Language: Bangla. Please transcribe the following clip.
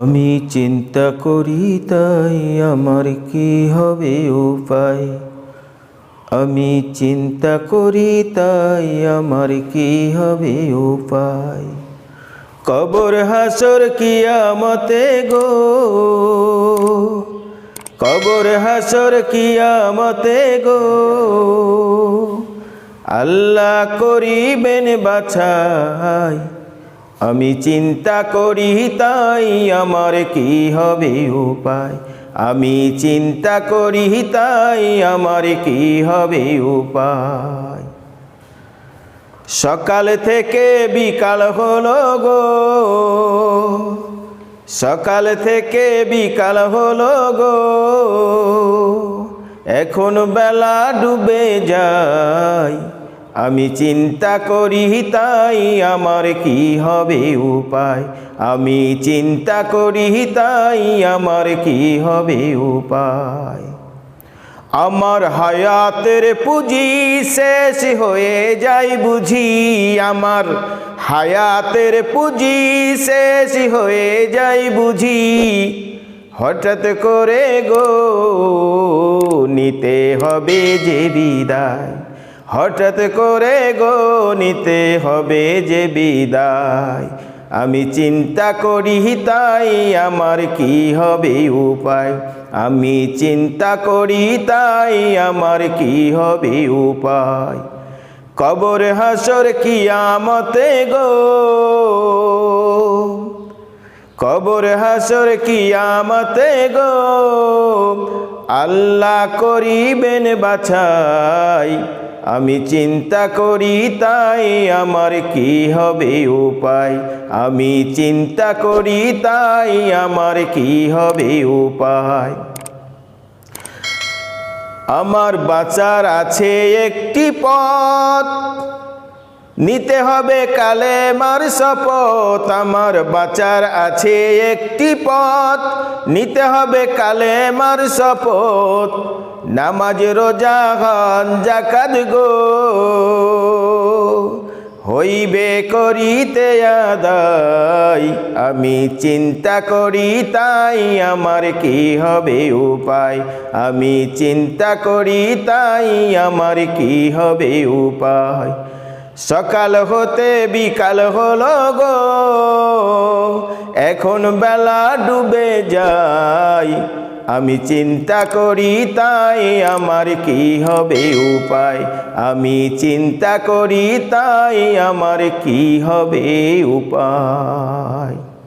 আমি চিন্তা করি তাই আমার কি হবে উপায়? আমি চিন্তা করি তাই আমার কি হবে উপায়? কবর হাসর কিয়ামতে গো। কবর হাসর কিয়ামতে গো। আল্লাহ করিবেন বাছাই। আমি চিন্তা করি তাই আমার কি হবে উপায়? আমি চিন্তা করি তাই আমার কি হবে উপায়? সকাল থেকে বিকাল হলো গো। সকাল থেকে বিকাল হলো গো। এখন বেলা ডুবে যায়। আমি চিন্তা করি তাই আমার কি হবে উপায়? আমি চিন্তা করি তাই আমার কি হবে উপায়? আমার হায়াতের পুঁজি শেষ হয়ে যাই বুঝি। আমার হায়াতের পুঁজি শেষ হয়ে যাই বুঝি। হঠাৎ করে গো, নিতে হবে যে বিদায়। হঠাৎ করে গো নিতে হবে যে বিদায়। আমি চিন্তা করি, তাই আমার কি হবে উপায়? আমি চিন্তা করি, তাই আমার কি হবে উপায়? কবর হাসর কি আমতে গো। কবর হাসর কি আমতে গো। আল্লাহ করিবেন বাছাই। আমি চিন্তা করি তাই আমার কি হবে উপায়? আমি চিন্তা করি তাই আমার কি হবে উপায়? আমার বাঁচার আছে একটি পথ। নিতে হবে কালে মার শপথ, আমার বাঁচার আছে একটি পথ। নিতে হবে কালে মার শপথ, নামাজ, রোজা হন জাকাত গো। হইবে করিতে আদায়, আমি চিন্তা করি তাই আমার কি হবে উপায়? আমি চিন্তা করি তাই আমার কি হবে উপায়? সকাল হতে বিকাল হলো গো। এখন বেলা ডুবে যায়। আমি চিন্তা করি, তাই আমার কি হবে উপায়? আমি চিন্তা করি, তাই আমার কি হবে উপায়?